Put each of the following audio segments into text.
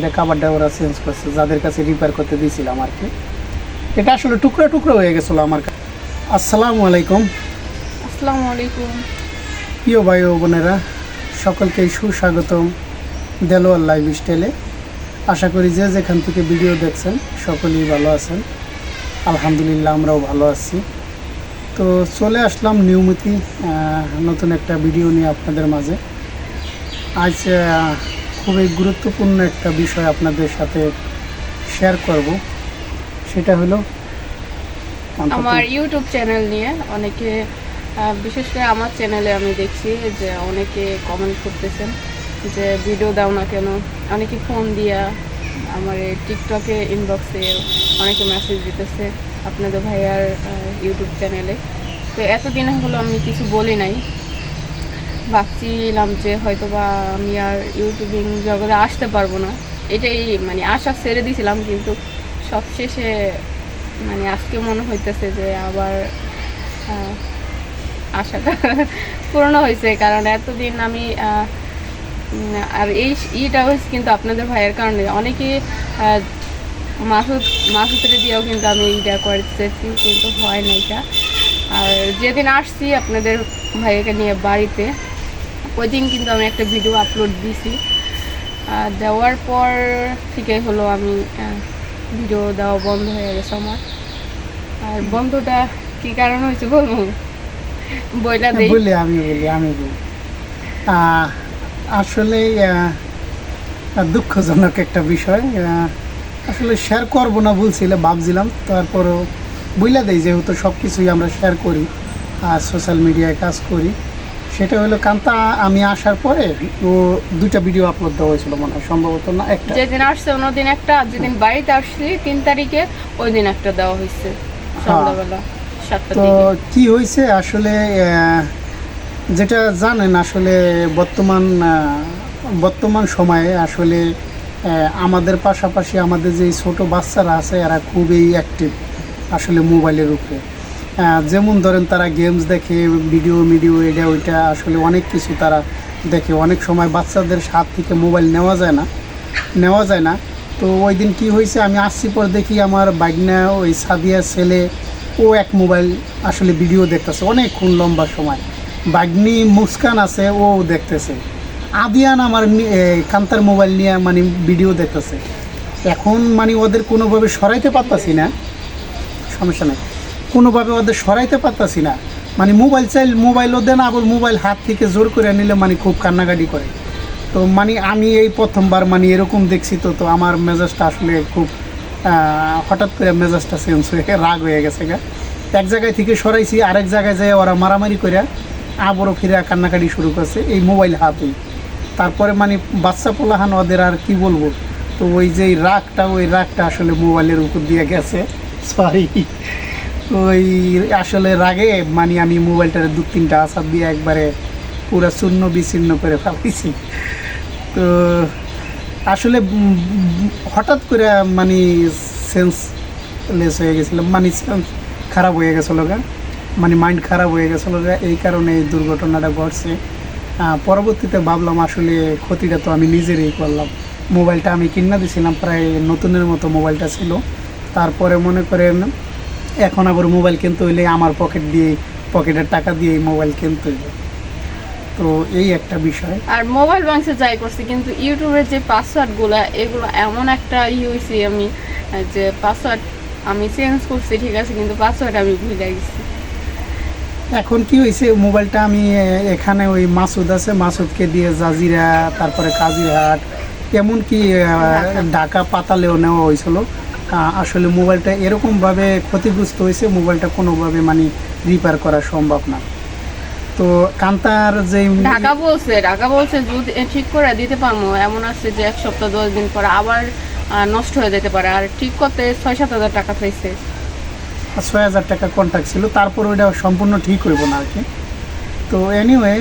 এটা কাবারটা ওরা চেঞ্জ করছে যাদের কাছে রিপেয়ার করতে দিয়েছিলাম আর কি। এটা আসলে টুকরো টুকরো হয়ে গেছিল আমার কাছে আসসালামু আলাইকুম। আসসালামু আলাইকুম। প্রিয় ভাই ও বোনেরা সকলকে সুস্বাগতম দেলোয়ার লাইফ স্টাইলে। আশা করি যে যেখান থেকে ভিডিও দেখছেন সকলেই ভালো আছেন। আলহামদুলিল্লাহ আমরাও ভালো আছি। তো চলে আসলাম নিয়মিতই নতুন একটা ভিডিও নিয়ে আপনাদের মাঝে। আজ খুবই গুরুত্বপূর্ণ একটা বিষয় আপনাদের সাথে শেয়ার করব। সেটা হলো আমার ইউটিউব চ্যানেল নিয়ে অনেকে বিশেষ করে আমার চ্যানেলে আমি দেখছি যে অনেকে কমেন্ট করতেছেন যে ভিডিও দাও না কেন? অনেকে ফোন দিয়া আমার টিকটকে ইনবক্সে অনেকে মেসেজ দিতেছে আপনাদের ভাইয়ার ইউটিউব চ্যানেলে তো এতদিন হলো আমি কিছু বলি নাই। ভাবছিলাম যে হয়তো বা আমি আর ইউটিউবিং জগতে আসতে পারব না। এটাই মানে আশা ছেড়ে দিয়েছিলাম কিন্তু সবশেষে মানে আজকে মনে হইতেছে যে আবার আশাটা পূর্ণ হয়েছে। কারণ এতদিন আমি আর এই ইটা হয়েছে কিন্তু আপনাদের ভাইয়ের কারণে। অনেকে মাসুদ, মাসুদের দিয়েও কিন্তু আমি ইটা করতেছি, কিন্তু হয় না এটা। আর যেদিন আসছি আপনাদের ভাইয়াকে নিয়ে বাড়িতে ওই দিন কিন্তু আমি একটা ভিডিও আপলোড দিছি। দেওয়ার পর থেকে হলো আমি ভিডিও দেওয়া বন্ধ হয়ে গেছে আমার। আর বন্ধটা কি কারণ হয়েছে বলব? বইটা দেই। বলি, আমি বলি আমি বলি। আসলে দুঃখজনক একটা বিষয়। আসলে শেয়ার করব না বলছিলে, ভাবছিলাম। তারপরও বইলা দেই, যেহেতু সব কিছুই আমরা শেয়ার করি, আর সোশ্যাল মিডিয়ায় কাজ করি। সেটা হলো কান্তা আমি আসার পরে ও দুইটা ভিডিও আপলোড দেওয়া হয়েছিল মনে হয় সম্ভবত না একটা। যেদিন আসছে অন্যদিন একটা আর যেদিন বাড়িতে আসছি তিন তারিখে ওই দিন একটা দেওয়া হয়েছে সন্ধ্যাবেলা সাতটার তো কি হয়েছে? আসলে যেটা জানেন আসলে বর্তমান বর্তমান সময়ে আসলে আমাদের পাশাপাশি আমাদের যে ছোট বাচ্চারা আছে এরা খুবই অ্যাক্টিভ আসলে মোবাইলের উপরে। যেমন ধরেন তারা গেমস দেখে ভিডিও মিডিও এটা, ওইটা, আসলে অনেক কিছু তারা দেখে। অনেক সময় বাচ্চাদের হাত থেকে মোবাইল নেওয়া যায় না, নেওয়া যায় না। তো ওই দিন কী হয়েছে, আমি আসছি পর দেখি আমার বাইকনা ওই সাদিয়া ছেলে, ও এক মোবাইল আসলে ভিডিও দেখতেছে, অনেকক্ষণ লম্বা সময়। বাগনি মুস্কান আছে, ও দেখতেছে। আদিয়ান আমার কান্তার মোবাইল নিয়ে মানে ভিডিও দেখতেছে। এখন মানে ওদের কোনোভাবে সরাইতে পারতাছি না, সমস্যা নেই। কোনোভাবে ওদের সরাইতে পারতাছি না। মানে মোবাইল চাইল, মোবাইল ওদের না, আবার মোবাইল হাত থেকে জোর করে নিলে মানে খুব কান্নাকাটি করে। তো মানে আমি এই প্রথমবার মানে এরকম দেখছি তো তো আমার মেজাজটা আসলে খুব হঠাৎ করে মেজাজটা চেঞ্জ হয়ে, রাগ হয়ে গেছে গা। এক জায়গায় থেকে সরাইছি, আরেক জায়গায় যেয়ে ওরা মারামারি করে আবারও ফিরে কান্নাকাটি শুরু করছে এই মোবাইল হাতেই। তারপরে মানে বাচ্চা পোলাহান ওদের আর কি বলব? তো ওই যে রাগটা, ওই রাগটা আসলে মোবাইলের উপর দিয়ে গেছে। সরি ওই আসলে রাগে মানে আমি মোবাইলটার দু তিনটা আসার দিয়ে একবারে পুরো শূন্য বিচ্ছিন্ন করে ফেলাইছি। তো আসলে হঠাৎ করে মানে সেন্স লেস হয়ে গেছিলাম মানে সেন্স খারাপ হয়ে গেছিল গা। মানে মাইন্ড খারাপ হয়ে গেছিল গা, এই কারণে এই দুর্ঘটনাটা ঘটছে। পরবর্তীতে ভাবলাম আসলে ক্ষতিটা তো আমি নিজেরই করলাম। মোবাইলটা আমি কিনা দিয়েছিলাম প্রায় নতুনের মতো মোবাইলটা ছিল। তারপরে মনে করেন এখন আবার মোবাইল কিনতে হইলে আমার পকেট দিয়ে পকেটের টাকা দিয়ে মোবাইল কিনতে হইবে। তো এই একটা বিষয়। আর মোবাইল ব্যাংকে যাই করছি কিন্তু ইউটিউবের যে পাসওয়ার্ডগুলো এগুলো এমন একটা ই হয়েছি আমি যে পাসওয়ার্ড আমি চেঞ্জ করছি ঠিক আছে কিন্তু পাসওয়ার্ড আমি ভুলে গেছি। এখন কি হয়েছে মোবাইলটা আমি এখানে ওই মাসুদ আছে মাসুদকে দিয়ে জাজিরা তারপরে কাজিরহাট এমনকি ঢাকা। পাতালেও নেওয়া হয়েছিল আসলে মোবাইলটা এরকমভাবে ক্ষতিগ্রস্ত হয়েছে মোবাইলটা কোনোভাবে মানে রিপেয়ার করা সম্ভব না। তো কান্তার যে ঢাকা বলছে ঢাকা বলছে যদি ঠিক করে দিতে পারব এমন আছে যে এক সপ্তাহ দশ দিন পর আবার নষ্ট হয়ে যেতে পারে। আর ঠিক করতে ছয় সাত হাজার টাকা চাইছে। ছয় হাজার টাকা কন্ট্যাক্ট ছিল তারপর ওইটা সম্পূর্ণ ঠিক হইব না আর কি। তো এনিওয়ে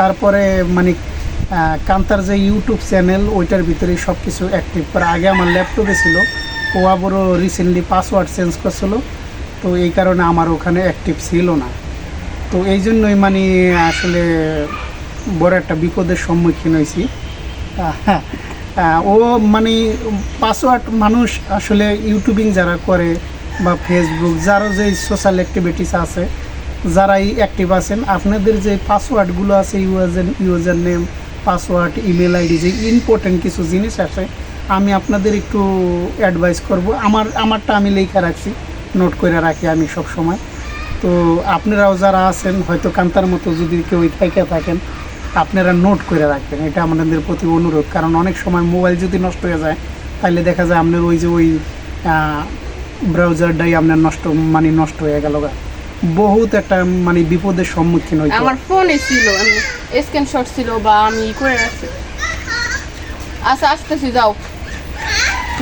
তারপরে মানে কান্তার যে ইউটিউব চ্যানেল ওইটার ভিতরে সব কিছু অ্যাক্টিভ করে আগে আমার ল্যাপটপে ছিল ও আবারও রিসেন্টলি পাসওয়ার্ড চেঞ্জ করছিল, তো এই কারণে আমার ওখানে অ্যাক্টিভ ছিল না। তো এই জন্যই মানে আসলে বড় একটা বিপদের সম্মুখীন হয়েছি। ও মানে পাসওয়ার্ড মানুষ আসলে ইউটিউবিং যারা করে বা ফেসবুক যারও যে সোশ্যাল অ্যাক্টিভিটিস আছে, যারাই অ্যাক্টিভ আছেন, আপনাদের যে পাসওয়ার্ডগুলো আছে user user name password email ID যে ইম্পর্টেন্ট কিছু জিনিস আছে আমি আপনাদের একটু অ্যাডভাইস করব। আমার, আমারটা আমি লেখা রাখছি। নোট করে রাখি আমি সব সময়। তো আপনারাও যারা আছেন, হয়তো কান্তার মতো যদি কেউ থেকে থাকেন, আপনারা নোট করে রাখবেন। এটা আমাদের প্রতি অনুরোধ। কারণ অনেক সময় মোবাইল যদি নষ্ট হয়ে যায় তাহলে দেখা যায় আপনার ওই যে ওই ব্রাউজারটাই আপনার নষ্ট মানে নষ্ট হয়ে গেল বহুত একটা মানে বিপদের সম্মুখীন হইতে হয়। আমার ফোনে ছিল স্ক্রিনশট ছিল বা আমি করে রাখছি। আচ্ছা আসতেছি, যাও।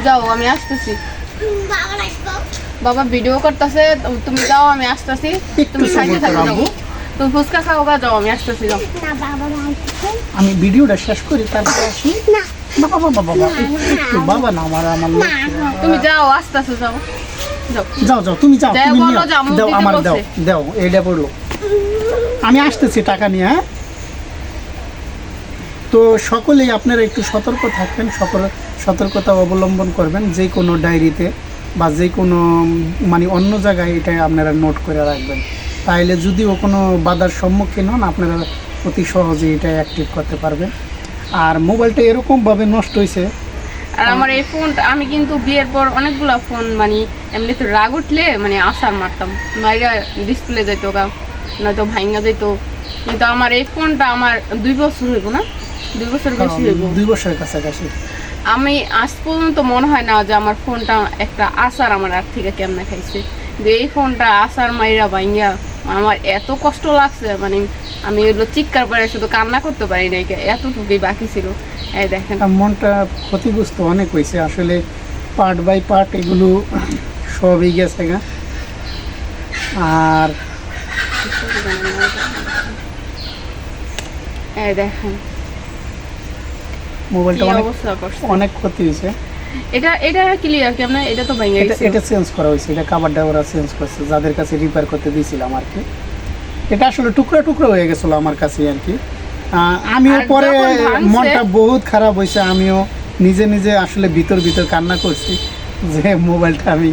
যাও আমি আসতেছি। বাবা ভিডিও করতেছে তুমি যাও আমি আসতেছি। তুমি সাইডে থাকো তুমি ফুচকা খাও গা যাও আমি আসতেছি যাও। আমি ভিডিওটা শেষ করি তারপর আসি। বাবা বাবা বাবা বাবা না আমার আমার তুমি যাও আসতেছো যাও। যাও। যাও যাও তুমি যাও তুমি বলো, নিও। যাও, মুখ দাও আমার দাও দাও এইটা পড়ল। আমি আসতেছি টাকা নিয়ে হ্যাঁ? তো সকলেই আপনারা একটু সতর্ক থাকবেন সকল সতর্কতা অবলম্বন করবেন যে কোনো ডায়েরিতে বা যে কোনো মানে অন্য জায়গায় এটা আপনারা নোট করে রাখবেন। তাহলে যদিও কোনো বাধার সম্মুখীন হন আপনারা অতি সহজে এটা অ্যাক্টিভ করতে পারবেন। আর মোবাইলটা এরকমভাবে নষ্ট হয়েছে আর আমার এই ফোনটা আমি কিন্তু বিয়ের পর অনেকগুলা ফোন মানে এমনিতে রাগ উঠলে মানে আসার মারতাম। বাইরে ডিসপ্লে যেত গা নয়তো ভাঙ্গা যেত কিন্তু আমার এই ফোনটা আমার দুই বছর হইব না? দুই বছর বেশি হইব। দুই বছরের কাছাকাছি। আমি আজ পর্যন্ত মনে হয় না যে আমার ফোনটা একটা আসার আমার আর থেকে কেমনে খাইছে। যে এই ফোনটা আসার মাইরা ভাঙ্গা আমার এত কষ্ট লাগছে মানে আমি এগুলো চিৎকার পারে শুধু কান্না করতে পারি না এতটুকুই বাকি ছিল। এই দেখেন। মনটা ক্ষতিগ্রস্ত অনেক হয়েছে আসলে পার্ট বাই পার্ট এগুলো সবই গেছে গা। আর এই দেখেন। মোবাইলটা অনেক অনেক ক্ষতি হয়েছে। এটা এটা ক্লিয়ার কেমন এটা তো ভেঙে গেছে। এটা চেঞ্জ করা হয়েছে এটা কাভারটা ওরা চেঞ্জ করছে যাদের কাছে রিপেয়ার করতে দিয়েছিলাম আর কি। এটা আসলে টুকরা টুকরা হয়ে গেছিল আমার কাছে আর কি। আমিও পরে মনটা বহুত খারাপ হয়েছে আমিও নিজে নিজে আসলে ভিতর ভিতর কান্না করছি যে মোবাইলটা আমি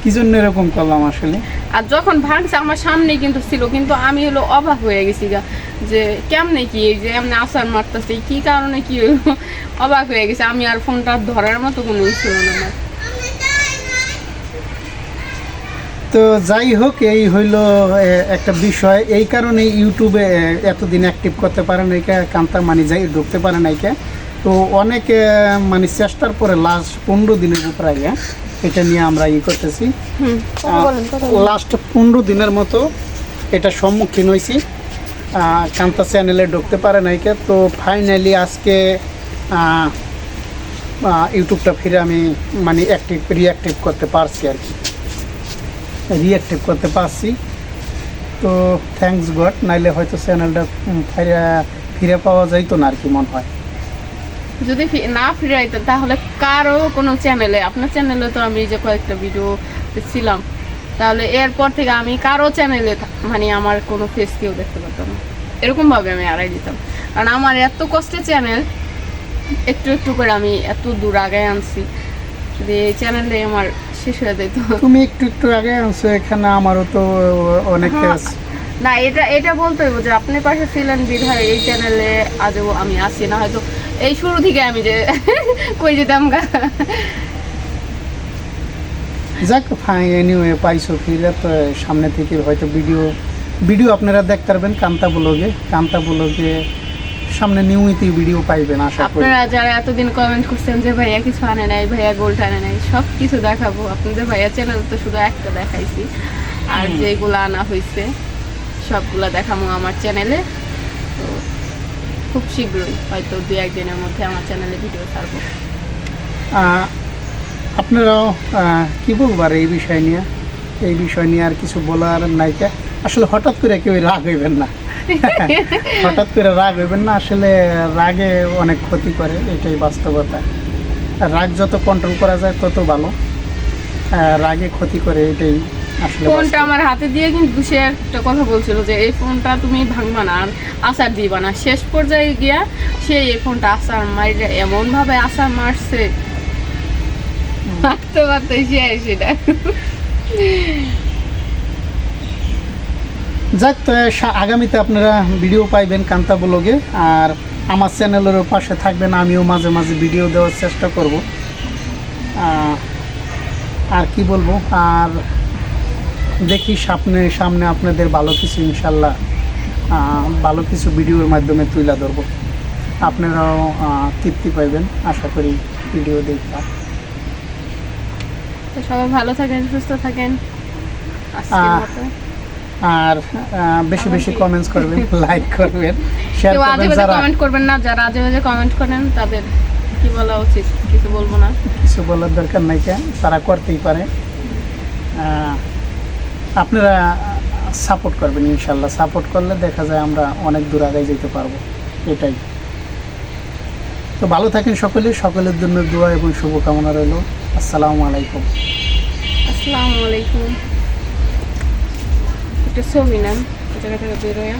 কি জন্য এরকম করলাম আসলে? আর যখন ভাঙছে আমার সামনে কিন্তু ছিল, কিন্তু আমি হলো অবাক হয়ে গেছি গা, যে কেমনে কি এই যে এমনি আসার মারতেছে, কি কারণে কি হইল? অবাক হয়ে গেছে, আমি আর ফোনটা ধরার মতো কোনো ছিল না আমার। তো যাই হোক, এই হইল একটা বিষয়। এই কারণে ইউটিউবে এতদিন অ্যাক্টিভ করতে পারে নাই কে কান্তা মানে যাই ঢুকতে পারে নাই কে। তো অনেকে মানে চেষ্টার পরে লাস্ট পনেরো দিনের উপরে আগে এটা নিয়ে আমরা ই করতেছি। লাস্ট পনেরো দিনের মতো এটা সম্মুখীন হয়েছি কান্তা চ্যানেলে ঢুকতে পারে নাই কে তো ফাইনালি আজকে ইউটিউবটা ফিরে আমি মানে অ্যাক্টিভ রিঅ্যাক্টিভ করতে পারছি আর কি। রিঅ্যাক্টিভ করতে পারছি। তো থ্যাঙ্কস গড নাইলে হয়তো চ্যানেলটা ফিরে ফিরে পাওয়া যাইতো না আর কি মনে হয়। যদি না ফিরাইতো তাহলে কারও কোনো চ্যানেলে আপনার চ্যানেলে তো আমি যে কয়েকটা ভিডিও ছিলাম তাহলে এরপর থেকে আমি কারও চ্যানেলে মানে আমার কোনো ফেস কেউ দেখতে পারতাম না। এরকম ভাবে আমি আড়াই দিতাম। কারণ আমার এত কষ্টের চ্যানেল একটু একটু করে আমি এত দূর আগে আনছি। যদি এই চ্যানেলে আমার শেষ হয়ে যেত। তুমি একটু একটু আগে আনছো এখানে আমারও তো অনেক হ্যাঁ, না এটা এটা বলতে হইব যে আপনি পাশে ছিলেন বিধায় এই চ্যানেলে আজও আমি আসি না হয়তো এই শুরু থেকে আমি যে কই যেতাম গা। যাক ফাইন এনিওয়ে পাইছো ফিরে তো সামনে থেকে হয়তো ভিডিও ভিডিও আপনারা দেখতে পারবেন কান্তা ব্লগে। কান্তা ব্লগে সামনে নিয়মিত ভিডিও পাইবেন আশা করি। আপনারা যারা এতদিন কমেন্ট করছেন যে ভাইয়া কিছু আনে নাই ভাইয়া গোল্ড আনে নাই সব কিছু দেখাবো। আপনাদের ভাইয়া চ্যানেল তো শুধু একটা দেখাইছি। আর। যেগুলো আনা হয়েছে সবগুলো দেখাবো আমার চ্যানেলে খুব শীঘ্রই হয়তো দু একদিনের মধ্যে আমার চ্যানেলে ভিডিও ছাড়বো। আপনারাও কি বলব আর এই বিষয় নিয়ে? এই বিষয় নিয়ে আর কিছু বলার নাইকা আসলে হঠাৎ করে কেউ রাগ হইবেন না। হঠাৎ করে রাগ হইবেন না আসলে রাগে অনেক ক্ষতি করে এটাই বাস্তবতা। রাগ যত কন্ট্রোল করা যায় তত ভালো। রাগে ক্ষতি করে এটাই ফোনটা আমার হাতে দিয়ে কিন্তু সে একটা কথা বলছিল যে এই ফোনটা তুমি ভাঙবা না আর আচার দিবা না। শেষ পর্যায়ে গিয়া সে এই ফোনটা আচার মারিটা এমন ভাবে আচার মারছে। মারতে মারতে শেষ সেটা যাক তো আগামীতে আপনারা ভিডিও পাইবেন কান্তা ব্লগে আর আমার চ্যানেলেরও পাশে থাকবেন আমিও মাঝে মাঝে ভিডিও দেওয়ার চেষ্টা করব। আর কি বলব আর দেখি সামনে সামনে আপনাদের ভালো কিছু ইনশাল্লাহ ভালো কিছু ভিডিওর মাধ্যমে তুলে ধরবো। আপনারাও তৃপ্তি পাইবেন আশা করি ভিডিও দেখা তো সবাই ভালো থাকেন সুস্থ থাকেন। আর বেশি বেশি কমেন্টস করবেন লাইক করবেন শেয়ার করবেন যারা কমেন্ট করবেন না যারা আজে বাজে কমেন্ট করেন তাদের কি বলা উচিত? কিছু বলব না। কিছু বলার দরকার নাই কেন? তারা করতেই পারে। আপনারা সাপোর্ট করবেন ইনশাল্লাহ। সাপোর্ট করলে দেখা যায় আমরা অনেক দূর আগায় যেতে পারব। এটাই। তো ভালো থাকেন সকলে, সকলের জন্য দোয়া এবং শুভকামনা রইল। আসসালামু আলাইকুম। আসসালামু আলাইকুম। একটা ছবি নেন, জায়গা থেকে বেরোয়া